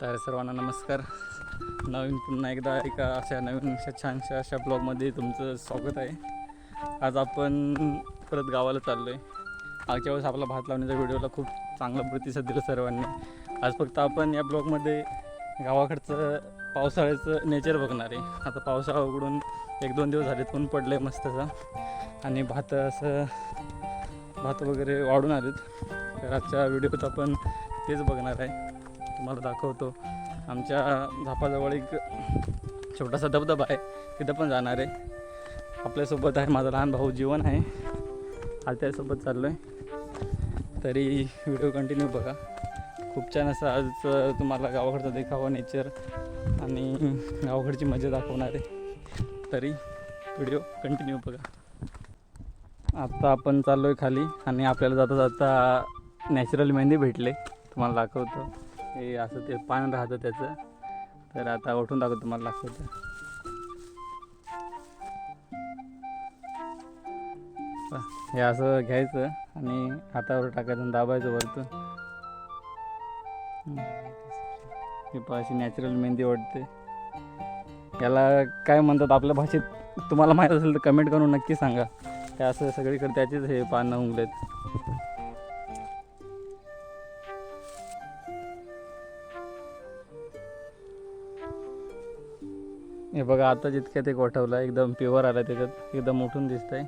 तर सर्वांना नमस्कार. नवीन पुन्हा एकदा एका अशा नवीन अशा छानशा अशा ब्लॉगमध्ये तुमचं स्वागत आहे. आज आपण परत गावाला चाललो आहे मागच्या वेळेस आपला भात लावण्याच्या व्हिडिओला खूप चांगला प्रतिसाद दिला सर्वांनी. आज फक्त आपण या ब्लॉगमध्ये गावाकडचं पावसाळ्याचं नेचर बघणार आहे. आता पावसाळा उघडून एक दोन दिवस झाले पण पडलं आहे मस्तचा आणि भात असं भात वगैरे वाढून आलेत. तर आजच्या व्हिडिओत आपण तेच बघणार आहे. तुम्हाला दाखवतो. आमच्या झापाजवळ एक छोटासा धबधबा आहे. तिथं पण जाणार आहे. आपल्यासोबत आहे माझा लहान भाऊ जीवन आहे. आत्यासोबत चाललो आहे तरी व्हिडिओ कंटिन्यू बघा. खूप छान असं आज तुम्हाला गावाकडचा देखावा नेचर आणि गावाकडची मजा दाखवणार आहे. तरी व्हिडिओ कंटिन्यू बघा. आत्ता आपण चाललो आहे खाली आणि आपल्याला जाता जाता नॅचरल मेहंदी भेटले. तुम्हाला दाखवतो. हे असं ते पान राहतं त्याचं. तर आता उठून दाखवतो तुम्हाला लागतं तर हे असं घ्यायचं आणि हातावर टाकायचं आणि दाबायचं वरतं हे पहा अशी नॅचरल मेहंदी वाटते. याला काय म्हणतात आपल्या भाषेत? तुम्हाला माहीत असेल तर कमेंट करून नक्की सांगा. ते असं सगळीकडे त्याचेच हे पानं उमलेत बघा आता जितक्यात एक वठवला एकदम प्युअर आला त्याच्यात एकदम उठून दिसतंय.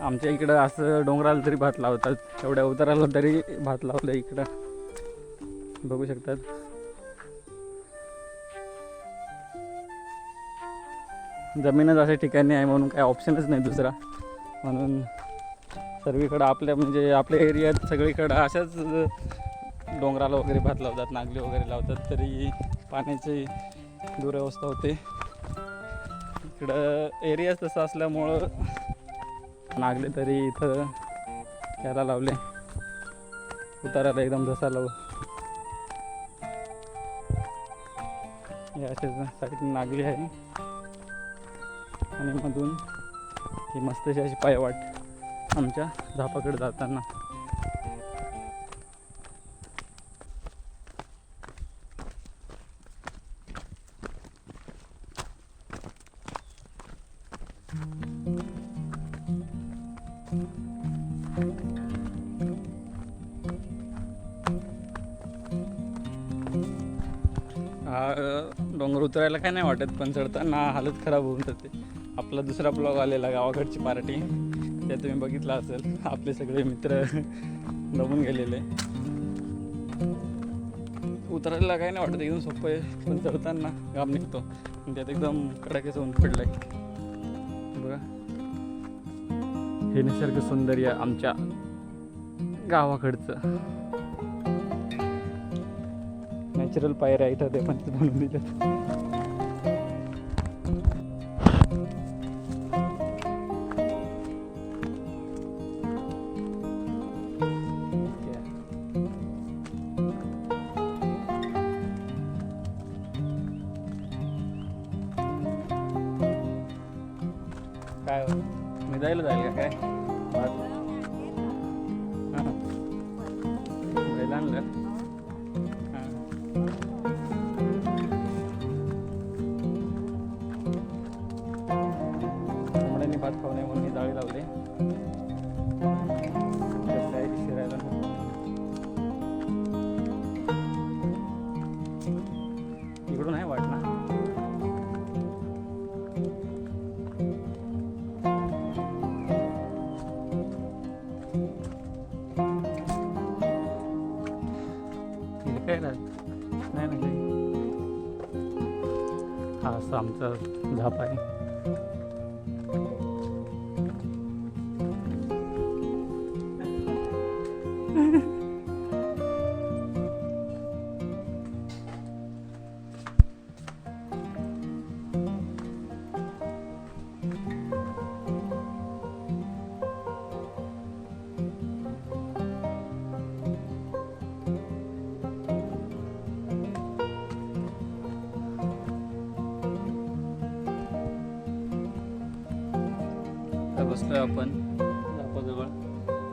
आमच्या इकडं असं डोंगराला तरी भात लावतात. एवढ्या उताराला तरी भात लावलं इकडं. बघू शकतात. जमीनच अशा ठिकाणी आहे म्हणून काही ऑप्शनच नाही दुसरा. म्हणून सर्वीकडं आपल्या म्हणजे आपल्या एरियात सगळीकडं अशाच डोंगराला वगैरे भात लावतात नागली वगैरे लावतात तरी पाण्याची दुरवस्था होते. इकडं एरियाच तसा असल्यामुळं नागले तरी इथं त्याला लावले. उताराला एकदम जसा लावू. या साईड नागली आहे. आणि मधून ही मस्तशी अशी पायवाट आमच्या झापाकडे जाताना. उतरायला काय नाही वाटत पण चढताना हालत खराब होऊन जाते. आपला दुसरा ब्लॉग आलेला गावाकडची पार्टी. ते तुम्ही बघितला असेल. आपले सगळे मित्र दमून गेलेले. उतरायला काय नाही वाटत एकदम सोपं आहे पण चढताना घाम निघतो. त्यात एकदम कडाक्याचं ऊन पडलंय. बघा. हे निसर्ग सौंदर्य आमच्या गावाकडचं. नॅचरल पायऱ्या इथं ते पण बनवून दिलं हा असं आमचा झाप आहे.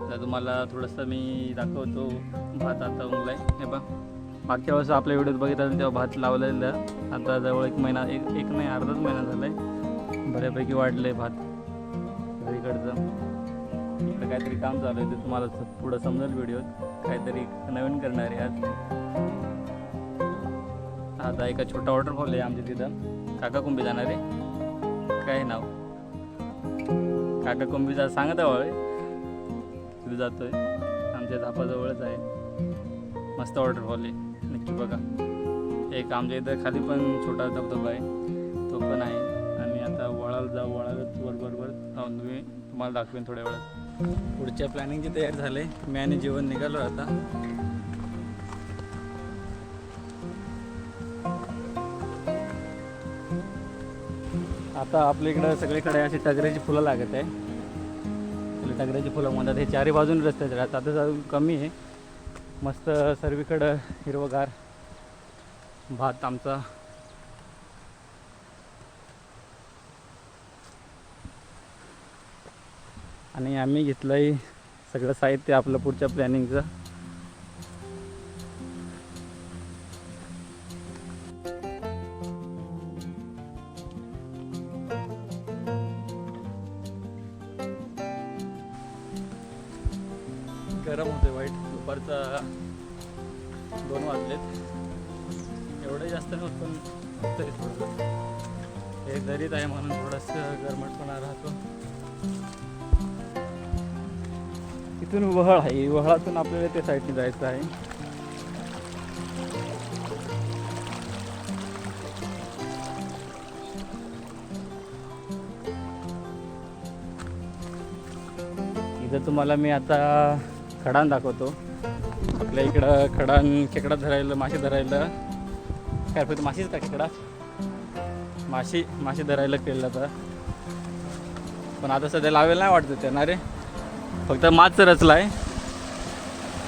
तर तुम्हाला थोडंसं मी दाखवतो भात आता उमलाय हे बा मागच्या वेळेस आपल्या व्हिडिओत बघितलं तेव्हा भात लावलेलं. आता जवळ एक महिना एक एक नाही अर्धाच महिना झाला आहे बऱ्यापैकी वाढलं आहे भात इकडचं. इकडं काहीतरी काम चालू आहे ते तुम्हाला पुढं समजेल व्हिडिओत. काहीतरी नवीन करणार आहे आज. आता एका छोटा वॉटरफॉल आहे आमच्या तिथं. काका कुंभी जाणार. आहे काय नाव? काका कुंभीचा सांगत आहे जातो आहे आमच्या धापाजवळच आहे. मस्त वॉटरफॉल आहे. नक्की बघा. एक आमच्या इथं खाली पण छोटा धबधबा आहे. तो पण आहे. आणि आता वळाला जाऊ वळालाच वर बरोबर जाऊन तुम्ही तुम्हाला दाखवेन थोड्या वेळात. पुढच्या प्लॅनिंगची तयार झाले. मी आणि जीवन निघालो आता. आता आपल्या इकडं सगळीकडे अशी टगऱ्याची फुलं लागत आहे. त्याला फुलं म्हणतात हे चारी बाजून रस्त्याचे राहतात. आता कमी आहे. मस्त सर्वीकडं हिरवगार भात आमचा. आणि आम्ही घेतलंही सगळं साहित्य आपलं पुढच्या प्लॅनिंगचं इथून आपल्याला त्या साईडने जायचं आहे. इथं तुम्हाला मी आता खडान दाखवतो. आपल्या इकडं खडान खेकडा धरायला मासे धरायला. काय फक्त माशीच का खेकडा? माशी मासे धरायला केलं आता. पण आता सध्या लावेल नाही वाटतं त्यांना रे. फक्त माच रचला आहे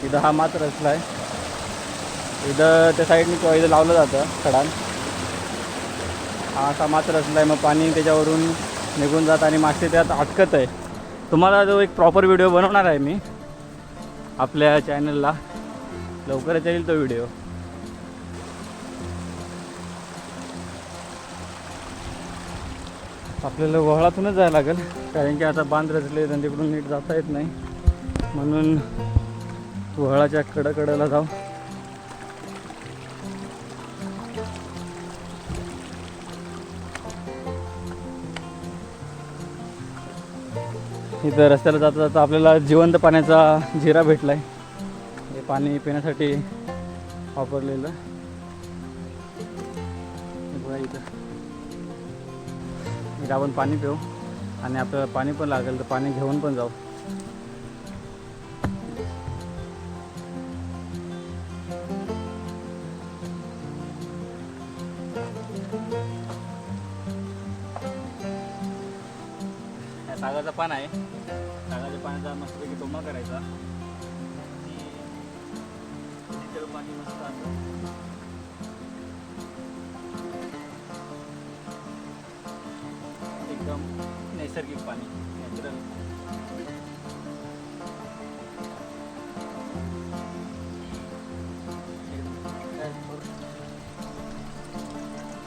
इथं हा मात्र रचला आहे. इथं त्या साईडने किंवा इथं लावलं जातं खडान हा असा मात्र रचला आहे. मग पाणी त्याच्यावरून निघून जात आणि मासे त्यात अटकत आहे. तुम्हाला जो एक प्रॉपर व्हिडिओ बनवणार आहे मी आपल्या चॅनलला लवकरच येईल तो व्हिडिओ आपल्याला वहळातूनच जायला लागेल कारण की आता बांध रचले तिकडून नीट जाता येत नाही. म्हणून वहळाच्या कडेकडेला जाऊ. इथं रस्त्याला जाता जाता आपल्याला जिवंत पाण्याचा जिरा भेटला आहे हे पाणी पिण्यासाठी वापरलेलं. बघा इथं. इथं आपण पाणी पिऊ आणि आपल्याला पाणी पण लागेल तर पाणी घेऊन पण जाऊ. या पान आहे. सागाच्या पाण्याचा मस्तपैकी टोमा करायचा. आणि पाणी मस्त असं. एकदम नैसर्गिक पाणी नॅचरल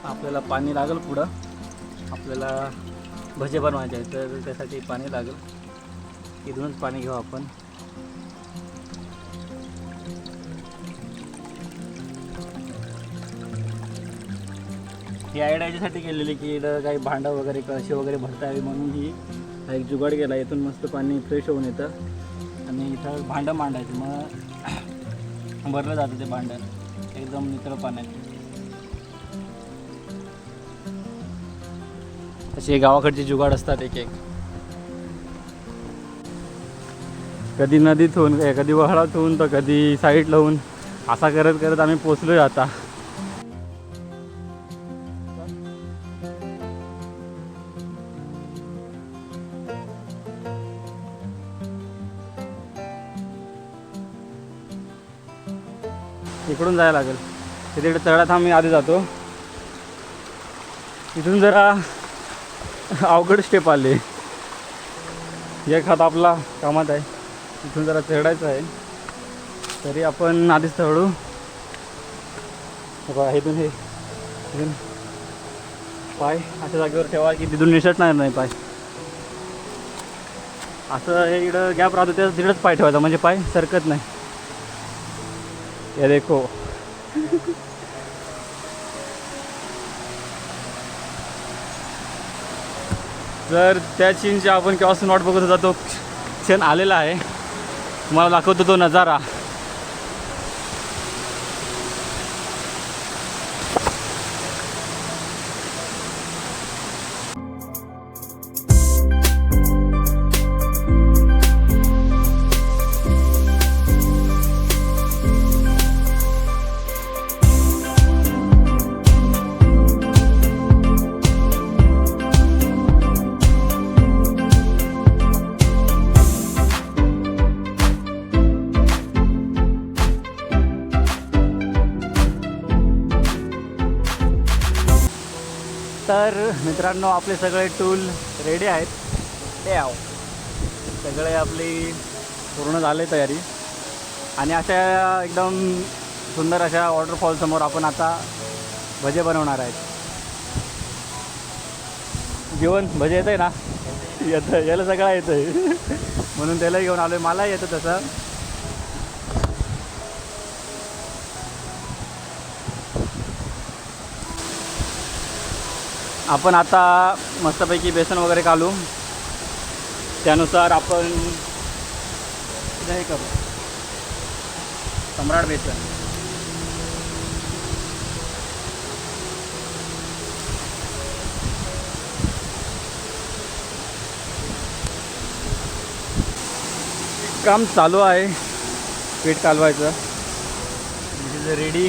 आपल्याला पाणी लागेल पुढं. आपल्याला भजे बनवायचे आहेत तर त्यासाठी पाणी लागेल. इथूनच पाणी घेऊ आपण. ही आयडिया याच्यासाठी केलेली की इथं काही भांडं वगैरे कळशी वगैरे भरता यावी म्हणून ही हा एक जुगाड केला. इथून मस्त पाणी फ्रेश होऊन येतं. आणि इथं भांडं मांडायचं. मग भरलं जातं ते भांडं. एकदम नितळ पाण्यात. असे गावाकडचे जुगाड असतात एक एक. कधी नदीत होऊन कधी वहळात होऊन तर कधी साईडला होऊन असा करत करत आम्ही पोचलो आता. इकडून जायला लागेल. तिथे तळ्यात आम्ही आधी जातो. इथून जरा अवघड स्टेप आले. एक हात आपला कामात आहे. इथून जरा चढायचं आहे. तरी आपण आधीच चढू. हे बघा इथून हे इथून पाय अशा जागेवर ठेवा की तिथून निसटणार नाही पाय. असं हे इकडं गॅप राहतो त्या तिकडंच पाय ठेवायचा. म्हणजे पाय सरकत नाही. या देखो. जर त्या चीनच्या आपण केव्हा वाट बघत होता तो क्षण आलेला आहे. तुम्हाला दाखवतो तो नजारा. मित्रांनो आपले सगळे टूल रेडी आहेत. ते आव सगळे आपली पूर्ण झाले तयारी. आणि अशा एकदम सुंदर अशा वॉटरफॉलसमोर आपण आता भजे बनवणार आहेत. जेवण? भजे येतं आहे ना? येतं याला सगळं येतं आहे म्हणून त्याला घेऊन आलो आहे मला येतं तसं. आपण आता मस्तपैकी बेसन वगैरे घालू त्यानुसार आपण हे करू. सम्राट बेसन. काम चालू आहे. पीठ कालवायचं. रेडी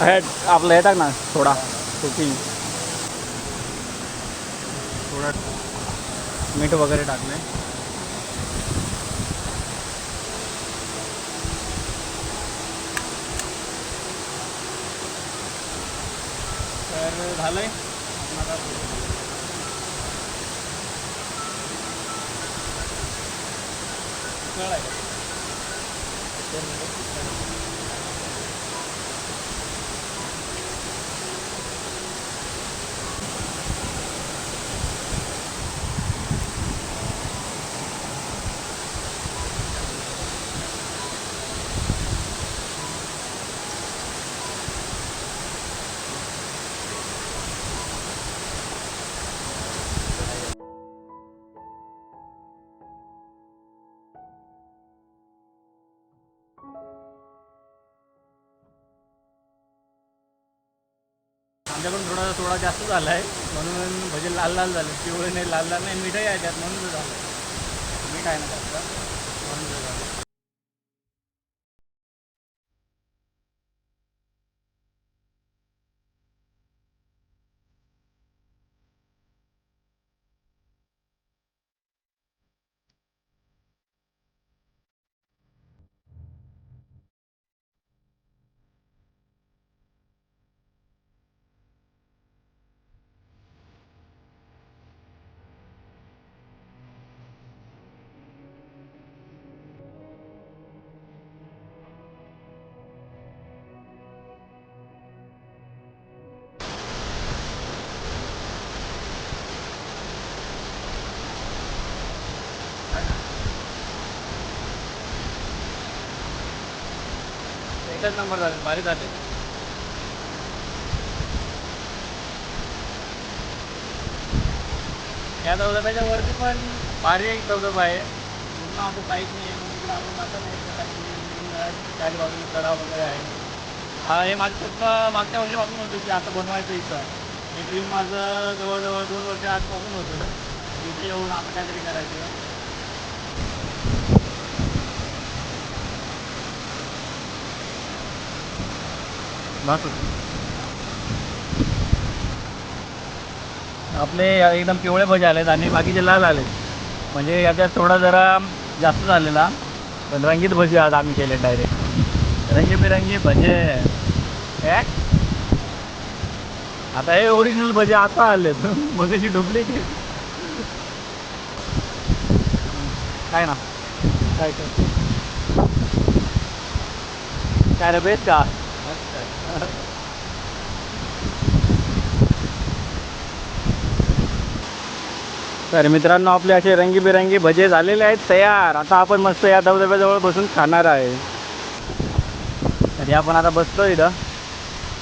हे आपलं हे टाक ना थोडा कुकिंग थोडं मीठ वगैरे टाकलं आहे तर झालं आहे आमच्याकडून थोडा थोडा जास्त झाला आहे. म्हणून भजे लाल लाल झाले. पिवळे नाही लाल लाल नाही मिठाई आहे त्यात म्हणून झालं. मीठ आहे ना जास्त एकच नंबर झाले भारी झाले या धबधब्याच्या वरती पण भारी एक धबधबा आहे पूर्ण असं काहीच नाही आहे. आपण आता नाही नाही. चारी बाजूने तलाव वगैरे आहे हा हे माझं स्वप्न मागच्या वर्षीपासून होतं की आता बनवायचं इथं हे ड्रीम माझं जवळजवळ दोन वर्ष आजपासून होतं इथे येऊन आपण काहीतरी करायचं बस आपले एकदम पिवळे भजे आलेत आणि बाकीचे लाल आले म्हणजे याच्यात थोडा जरा जास्त झालेला पण रंगीत भजे आज आम्ही केले डायरेक्ट रंगीबिरंगी भजे. आता हे ओरिजिनल भजे आता आलेत. मग डुप्लिकेट काय ना? काय काय रे बेस का? तर मित्रांनो आपले असे रंगीबेरंगी भजे झालेले आहेत तयार. आता आपण मस्त या धबधब्याजवळ बसून खाणार आहे. तरी आपण आता बसतो इथं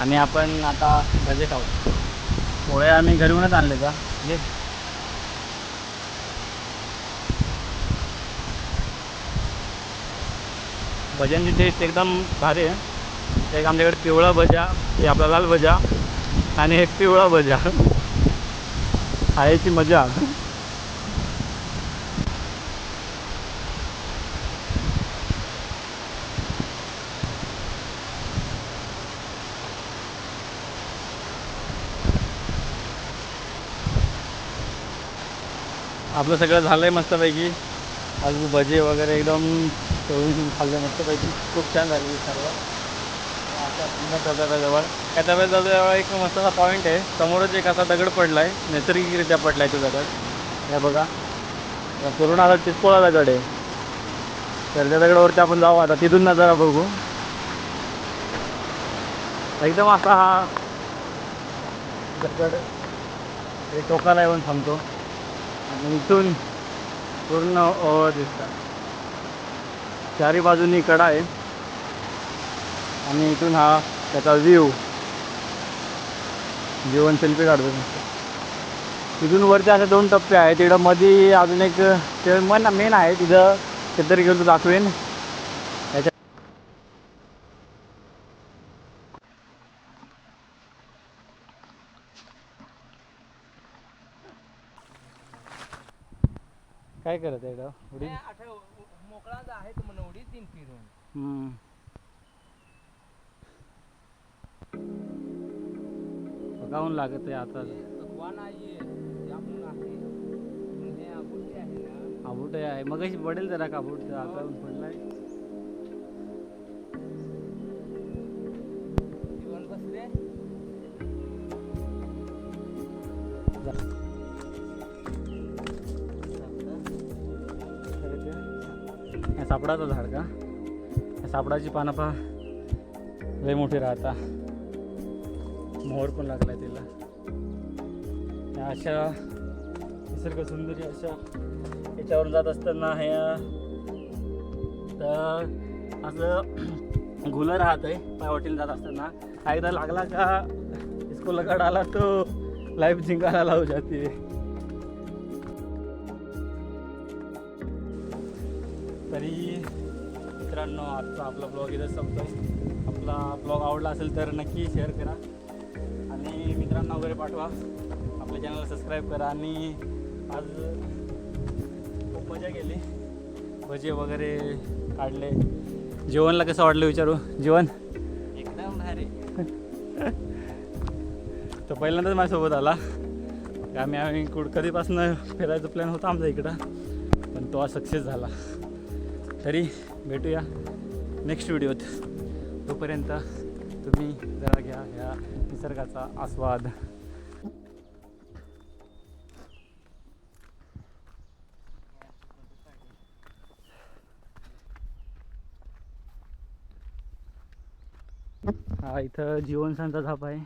आणि आपण आता भजे खाऊ. पोळे आम्ही घरूनच आणले का? ये. भजनची टेस्ट एकदम भारी आहे. एक आमच्याकडे पिवळा भजा हे आपला लाल भजा आणि एक पिवळा भजा खायची मजा. आपलं सगळं झालं आहे मस्तपैकी. आज भजे वगैरे एकदम तळून खाल्लं मस्तपैकी. खूप छान झाली सर्व. धबधब्याजवळ त्या धबधब्याजवळ एक मस्त असा पॉईंट आहे. समोरच एक असा दगड पडला आहे नैसर्गिकरित्या पडला आहे तो दगड. हे बघा. पूर्ण आता तिसपोळा दगड आहे. तर त्या दगडावरती आपण जाऊ आता. तिथून नजारा बघू. एकदम असा हा दगड हे टोकाला येऊन थांबतो. आणि इथून पूर्ण ओळ दिसतात. चारी बाजूनी कडा आहे आणि इथून हा त्याचा व्ह्यू जीवन सेल्फी काढतो तिथून वरती असे दोन टप्पे आहेत. तिकडं मध्ये अजून एक ते मन मेन आहे. तिथं तिथं गेलो दाखवेन. त्याच्या काय करत आहे मोकळा आहे तो तीन फिरून. बघावून लागत आहे आता. हे. आबूट आहे. मग पडेल जरा काबूट आता ऊन पडलाय. हे सापडाचं झाड का? या सापडाची पानं पहा. लय मोठी राहता. मोहर पण लागला तिला. अशा निसर्ग सुंदरी अशा याच्यावर जात असताना हे तर असं घुलं राहत आहे पायवाटीला जात असताना. हा एकदा लागला का स्कूलला आला तो लाईफ जिंकायला लावू जाते. तरी मित्रांनो आजचा आपला ब्लॉग इथं संपतो आपला ब्लॉग आवडला असेल तर नक्की शेअर करा. आणि मित्रांना वगैरे पाठवा. आपल्या चॅनलला सबस्क्राईब करा. आणि आज खूप मजा केली. भजे वगैरे काढले. जेवणला कसं वाटलं विचारू? जेवण? एकदम भारी. तो पहिल्यांदाच माझ्यासोबत आला. आम्ही आम्ही कुठं कधीपासून फिरायचा प्लॅन होता आमचा इकडं. पण तो आज सक्सेस झाला. तरी भेटूया नेक्स्ट व्हिडिओत तोपर्यंत तुम्ही जरा घ्या ह्या निसर्गाचा आस्वाद. हा इथं जीवनसांचा झाप आहे.